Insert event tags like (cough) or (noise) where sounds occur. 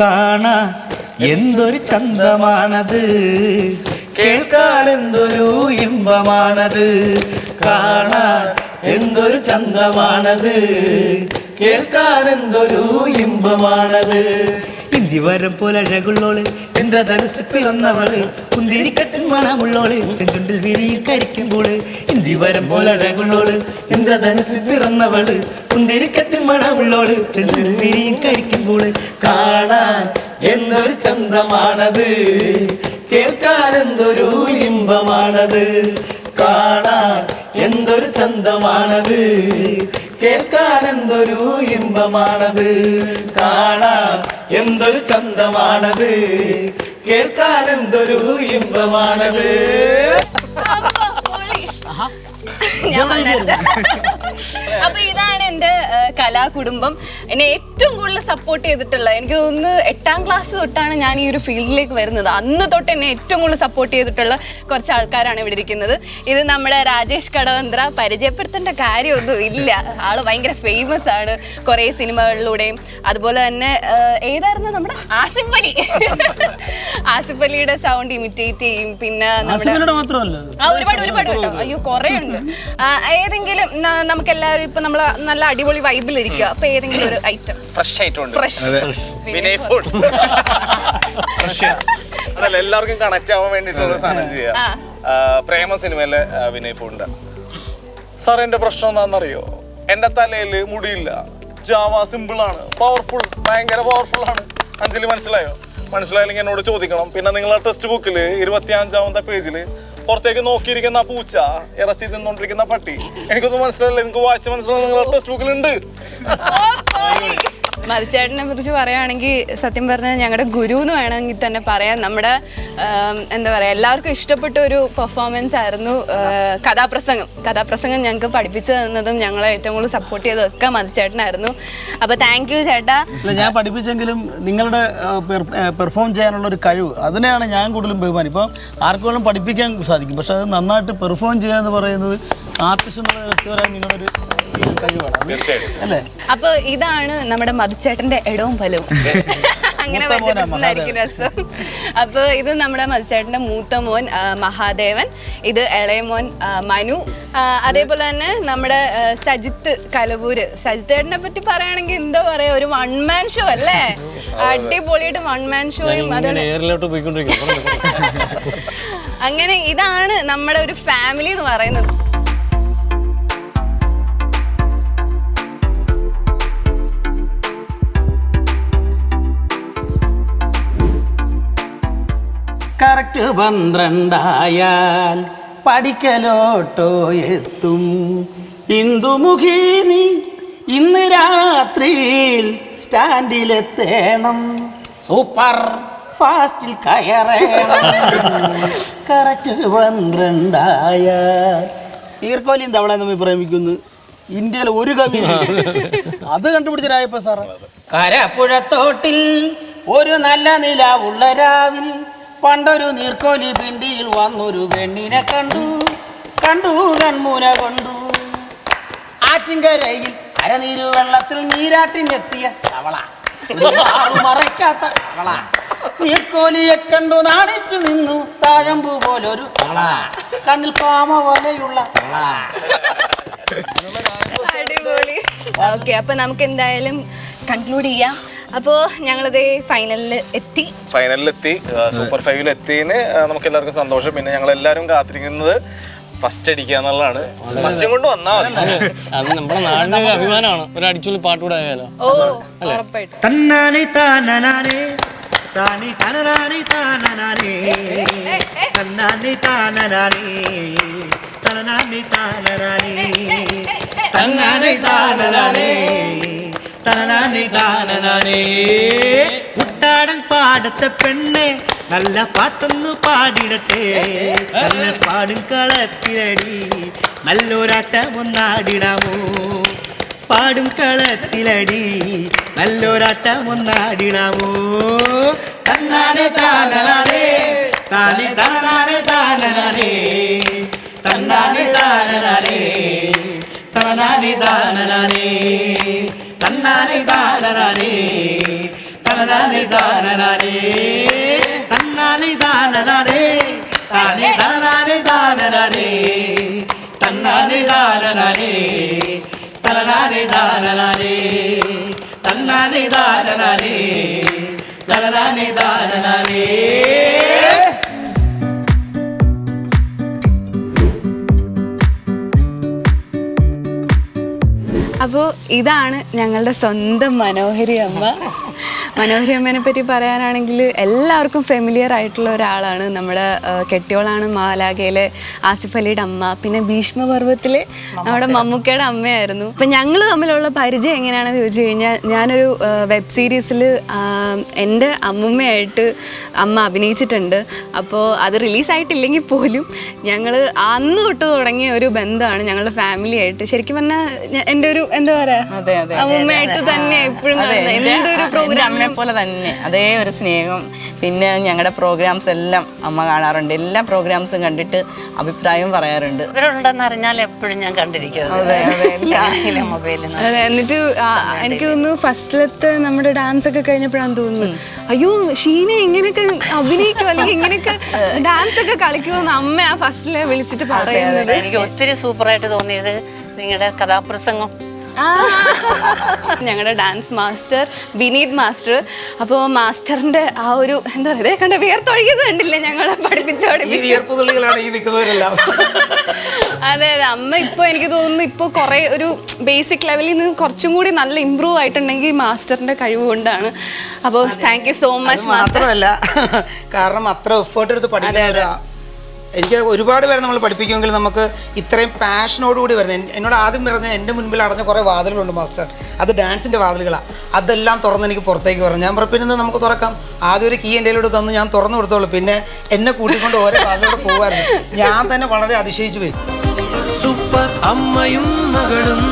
കാണാ എന്തൊരു ചന്തമാണത്. കേൾക്കാൻ എന്തൊരു ഇമ്പമാണത്. കാണാൻ എന്തൊരു ചന്തമാണത്. കേൾക്കാൻ എന്തൊരു ഇമ്പമാണത്. ഇന്ദിവരം പോലെ അഴകുള്ളോൾ. ഇന്ദ്രധനുസ് പിറന്നവൾ. കുന്തിരിക്കത്തിൻ മണമുള്ളോൾ. ചെഞ്ചുണ്ടിൽ വിരിയിൽ കരിക്കുമ്പോൾ. ഇന്ദിവരം പോലെ അഴകുള്ളോൾ. ഇന്ദ്രധനുസ് പിറന്നവൾ. കുന്തിരിക്കത്തിൻ മണമുള്ളോൾ. ചെഞ്ചുണ്ടിൽ വിരിയിൽ കരിക്കുമ്പോൾ. കാണാൻ എന്തൊരു ചന്തമാണത്. കേൾക്കാൻ എന്തൊരു ഇമ്പമാണത് കാണാൻ എന്തൊരു ചന്തമാണത്. കേൾക്കാൻ എന്തൊരു ഇമ്പമാണത്? കാണാൻ എന്തൊരു ചന്തമാണത്? കേൾക്കാൻ എന്തൊരു ഇമ്പമാണത്. ഞാൻ കലാകുടുംബം എന്നെ ഏറ്റവും കൂടുതൽ സപ്പോർട്ട് ചെയ്തിട്ടുള്ളത്. എനിക്ക് തോന്നുന്നു എട്ടാം ക്ലാസ് തൊട്ടാണ് ഞാൻ ഈ ഒരു ഫീൽഡിലേക്ക് വരുന്നത്. അന്ന് തൊട്ട് എന്നെ ഏറ്റവും കൂടുതൽ സപ്പോർട്ട് ചെയ്തിട്ടുള്ള കുറച്ച് ആൾക്കാരാണ് ഇവിടെ ഇരിക്കുന്നത്. ഇത് നമ്മുടെ രാജേഷ് കടവന്ത്ര. പരിചയപ്പെടുത്തേണ്ട കാര്യമൊന്നും ഇല്ല. ആൾ ഭയങ്കര ഫേമസ് ആണ്. കുറേ സിനിമകളിലൂടെയും. അതുപോലെ തന്നെ ഏതായിരുന്നു നമ്മുടെ ആസിഫ് അലി? ആസിഫ് അലിയുടെ സൗണ്ട് ഇമിറ്റേറ്റ് ചെയ്യും. പിന്നെ നമ്മുടെ ആ ഒരുപാട് ഒരുപാട് കേട്ടോ. അയ്യോ കുറേ ഉണ്ട് ഏതെങ്കിലും നമുക്ക് എല്ലാവരും ഇപ്പൊ നമ്മൾ നല്ല അടിപൊളി വൈബിൽ ഇരിക്കുക. അപ്പൊ ഏതെങ്കിലും ഒരു ഐറ്റം ഫ്രഷ് ആയിട്ടുണ്ട് ഫ്രഷ് വിനയ് ഫുഡ് അതല്ല എല്ലാവർക്കും കണക്ട് ആവാൻ വേണ്ടിട്ടുള്ള സാധനം ചെയ്യാം പ്രേമ സിനിമയിലെ വിനയ് ഫുഡ് സാർ എന്റെ പ്രശ്നം എന്താണെന്നറിയോ? എന്റെ തലയിൽ മുടിയില്ല. ജാവ സിമ്പിൾ ആണ്. പവർഫുൾ ഭയങ്കര പവർഫുൾ ആണ്. അഞ്ജലി മനസ്സിലായോ? മനസ്സിലായില്ലെങ്കിൽ എന്നോട് ചോദിക്കണം. പിന്നെ നിങ്ങളെ ടെക്സ്റ്റ് ബുക്കിൽ ഇരുപത്തി അഞ്ചാമത്തെ പേജിൽ പുറത്തേക്ക് നോക്കിയിരിക്കുന്ന ആ പൂച്ച ഇറച്ചി തിന്നോണ്ടിരിക്കുന്ന പട്ടി. എനിക്കൊന്നും മനസ്സിലായില്ല. നിങ്ങൾക്ക് വായിച്ച് മനസ്സിലാവും നിങ്ങളുടെ ടെക്സ്റ്റ് ബുക്കിലുണ്ട് മതിച്ചേട്ടനെ കുറിച്ച് പറയുകയാണെങ്കിൽ സത്യം പറഞ്ഞാൽ ഞങ്ങളുടെ ഗുരു എന്ന് വേണമെങ്കിൽ തന്നെ പറയാം. നമ്മുടെ എന്താ പറയുക എല്ലാവർക്കും ഇഷ്ടപ്പെട്ട ഒരു പെർഫോമൻസ് ആയിരുന്നു കഥാപ്രസംഗം. കഥാപ്രസംഗം ഞങ്ങൾക്ക് പഠിപ്പിച്ചു തന്നതും ഞങ്ങളെ ഏറ്റവും കൂടുതൽ സപ്പോർട്ട് ചെയ്തതൊക്കെ മതിച്ചേട്ടനായിരുന്നു. അപ്പോൾ താങ്ക് യു ചേട്ടാ. ഞാൻ പഠിപ്പിച്ചെങ്കിലും നിങ്ങളുടെ പെർഫോം ചെയ്യാനുള്ള ഒരു കഴിവ് അതിനെയാണ് ഞാൻ കൂടുതലും ബഹുമാനം ഇപ്പോൾ ആർക്കും പഠിപ്പിക്കാൻ സാധിക്കും പക്ഷെ അത് നന്നായിട്ട് പെർഫോം ചെയ്യുക എന്ന് പറയുന്നത് ആർട്ടിസ്റ്റ് എന്നുള്ള വ്യക്തിപരമായി നിങ്ങളൊരു കഴിവാണ്. അത് തീർച്ചയായിട്ടും. അല്ലേ? അപ്പൊ ഇതാണ് നമ്മുടെ മധുച്ചേട്ടന്റെ ഇടവും ഫലവും. അങ്ങനെ മൂത്ത മോനാ വെച്ചിട്ടുണ്ടായിരിക്കും രസം. അപ്പൊ ഇത് നമ്മുടെ മധുച്ചേട്ടന്റെ മൂത്ത മോൻ ആ, മഹാദേവൻ. ഇത് ഇളയമോൻ ആ, മനു. ആ, അതേപോലെ തന്നെ നമ്മുടെ ആ, സജിത്ത് കലവൂര്. സജിത്ത് ഏട്ടനെ പറ്റി പറയുകയാണെങ്കിൽ എന്താ പറയാ ഒരു വൺ മാൻ ഷോ അല്ലേ? അടിപൊളിയായിട്ട് വൺ മാൻ ഷോയും അതുപോലെ എയറിലോട്ട് പോയിക്കൊണ്ടിരിക്കും (laughs) അങ്ങനെ ഇതാണ് നമ്മുടെ ഒരു ഫാമിലി എന്ന് പറയുന്നത്. കറക്റ്റ് പന്ത്രണ്ടായാൽ പഠിക്കലോട്ടോ എത്തും. ഇന്ദുമുഖി നീ ഇന്ന് രാത്രിയിൽ സ്റ്റാൻഡിലെത്തേണം. സൂപ്പർ. ഫാസ്റ്റിൽ കയറേണം. കറക്റ്റ് പന്ത്രണ്ടായാൽ. നീർക്കോലിയും തവള നമ്മൾ പ്രേമിക്കുന്നു? ഇന്ത്യയിൽ ഒരു കവി. അത് കണ്ടുപിടിച്ചരായപ്പോ സാറേ. കരപ്പുഴത്തോട്ടിൽ ഒരു നല്ല നില ഉള്ള രാവിൽ പണ്ടൊരു നീർക്കോലി പിണ്ടിയിൽ വന്നൊരു പെണ്ണിനെ കണ്ടു. കണ്ടു കൺമുന കൊണ്ടു. ആറ്റിൻകരയിൽ അരനീരു വെള്ളത്തിൽ നീരാട്ടിനെത്തിയ മാറു മറയ്ക്കാത്ത തവള. നീർക്കോലിയെ കണ്ടു നാണിച്ചു നിന്നു. താഴമ്പു പോലൊരു തവള. കണ്ണിൽ പാമ പോലെയുള്ള തവള. അടിപൊളി. ഓക്കെ അപ്പൊ നമുക്ക് എന്തായാലും കൺക്ലൂഡ് ചെയ്യാം. അപ്പോ ഞങ്ങളിത് ഫൈനലിൽ എത്തി. ഫൈനലിൽ എത്തി സൂപ്പർ ഫൈവിൽ എത്തിയതിന് നമുക്ക് എല്ലാവർക്കും സന്തോഷം. പിന്നെ ഞങ്ങൾ എല്ലാവരും കാത്തിരിക്കുന്നത് ഫസ്റ്റ് അടിക്കുക എന്നുള്ളതാണ്. ഫസ്റ്റും കൊണ്ട് വന്നാൽ അത് നമ്മുടെ നാടിന്റെ ഒരു അഭിമാനമാണ്. ഒരു അടിച്ചുള്ള പാട്ട് കൂടെ ആയാലോ? ഓ ഉറപ്പായിട്ടും. തന്നാനെ താനനാനെ താനി തനനാനി താനനാനെ. തന്നാനി താനനാനെ തനനാനി താനനാനെ. തന്നാനി താനനാനെ. കുട്ടാടൻ പാടത്തെ പെണ്ണെ നല്ല പാട്ടൊന്നു പാടിടട്ടെ. നല്ല പാടും കളത്തിലടി നല്ലൊരാട്ടം ഒന്നാടിടാമോ പാടും കളത്തിലടി നല്ലൊരാട്ടം ഒന്നാടിടാമോ തന്നാനെ താനനാനേ. താനെ തന്നാനെ താനനാനേ. തന്നാനെ താനനാനേ. തന്നാനെ താനനാനേ. തന്നാനെ താനനാനേ തന തനനാനി താനനാനേ തന്നാനി താനനാനേ താനി തനനാനി താനനാനേ തന്നാനി താനനാനേ തനനാനി താനനാനേ തന്നാനി താനനാനേ തനനാനി അപ്പോൾ ഇതാണ് ഞങ്ങളുടെ സ്വന്തം മനോഹരി അമ്മ. മനോഹരി പറ്റി പറയാനാണെങ്കിൽ എല്ലാവർക്കും ഫെമിലിയർ ആയിട്ടുള്ള ഒരാളാണ് നമ്മുടെ കെട്ടിയോളാണ് മാലാഖയിലെ ആസിഫ് അലിയുടെ അമ്മ. പിന്നെ ഭീഷ്മപർവത്തിലെ നമ്മുടെ മമ്മൂക്കയുടെ അമ്മയായിരുന്നു. അപ്പം ഞങ്ങൾ തമ്മിലുള്ള പരിചയം എങ്ങനെയാണെന്ന് ചോദിച്ചു കഴിഞ്ഞാൽ ഞാനൊരു വെബ് സീരീസിൽ എന്റെ അമ്മുമ്മയായിട്ട് അമ്മ അഭിനയിച്ചിട്ടുണ്ട്. അപ്പോൾ അത് റിലീസായിട്ടില്ലെങ്കിൽ പോലും ഞങ്ങൾ അന്ന് തൊട്ട് തുടങ്ങിയ ഒരു ബന്ധമാണ് ഞങ്ങളുടെ ഫാമിലി ആയിട്ട്. ശരിക്കും പറഞ്ഞാൽ എന്റെ ഒരു എന്താ പറയുക അമ്മുമ്മയായിട്ട് തന്നെ എപ്പോഴും എന്തൊരു പ്രോഗ്രാം പോലെ തന്നെ അതേ ഒരു സ്നേഹം. പിന്നെ ഞങ്ങളുടെ പ്രോഗ്രാംസ് എല്ലാം അമ്മ കാണാറുണ്ട്. എല്ലാ പ്രോഗ്രാംസും കണ്ടിട്ട് അഭിപ്രായം പറയാറുണ്ട്. ഇവരുണ്ടെന്ന് അറിഞ്ഞാൽ എപ്പോഴും ഞാൻ കണ്ടിരിക്കും. അതെ, അതെ, എല്ലാ- മൊബൈലിൽ അതെ എന്നിട്ട് എനിക്ക് തോന്നുന്നു ഫസ്റ്റിലത്തെ നമ്മുടെ ഡാൻസ് ഒക്കെ കഴിഞ്ഞപ്പോഴാണ് തോന്നുന്നത് അയ്യോ ഷീന ഇങ്ങനെയൊക്കെ അഭിനയിക്കും? അല്ലെങ്കിൽ ഇങ്ങനെയൊക്കെ ഡാൻസ് ഒക്കെ കളിക്കുമെന്ന് അമ്മ ആ ഫസ്റ്റിലെ വിളിച്ചിട്ട് പറയുന്നത്. എനിക്ക് ഒത്തിരി സൂപ്പറായിട്ട് തോന്നിയത് നിങ്ങളുടെ കഥാപ്രസംഗം. (laughs) ഞങ്ങളുടെ ഡാൻസ് മാസ്റ്റർ വിനീത് മാസ്റ്റർ. അപ്പോ മാസ്റ്ററിന്റെ ആ ഒരു എന്താ പറയുക കണ്ട വിയർത്തൊഴുകിയത് കണ്ടില്ലേ ഞങ്ങളെ പഠിപ്പിച്ച് (laughs) അതെ അതെ. അമ്മ ഇപ്പോൾ എനിക്ക് തോന്നുന്നു ഇപ്പോൾ കുറേ ഒരു ബേസിക് ലെവലിൽ നിന്ന് കുറച്ചും കൂടി നല്ല ഇമ്പ്രൂവ് ആയിട്ടുണ്ടെങ്കിൽ മാസ്റ്ററിന്റെ കഴിവ് കൊണ്ടാണ്. അപ്പോ താങ്ക് യു സോ മച്ച് മാത്രമല്ല കാരണം അത്ര എഫേർട്ട് എടുത്ത് പഠിക്കുന്നവരാ. എനിക്ക് ഒരുപാട് പേരെ നമ്മൾ പഠിപ്പിക്കുമെങ്കിൽ നമുക്ക് ഇത്രയും പാഷനോടുകൂടി വരുന്നത്. എന്നോട് ആദ്യം പറഞ്ഞ എന്റെ മുൻപിൽ അടഞ്ഞ കുറേ വാതിലുകളുണ്ട് മാസ്റ്റർ. അത് ഡാൻസിന്റെ വാതിലുകളാണ് അതെല്ലാം തുറന്ന് എനിക്ക് പുറത്തേക്ക് പറഞ്ഞു. ഞാൻ പിന്നെ നമുക്ക് തുറക്കാം? ആദ്യം ഒരു കീ എന്റെ കയ്യിലോട്ട് തന്നു ഞാൻ തുറന്നു കൊടുത്തോളൂ. പിന്നെ എന്നെ കൂട്ടിക്കൊണ്ട് ഓരോ വാതിലൂടെ പോകുമായിരുന്നു ഞാൻ തന്നെ വളരെ അതിശയിച്ചു പോയി. സൂപ്പർ അമ്മയും മകളും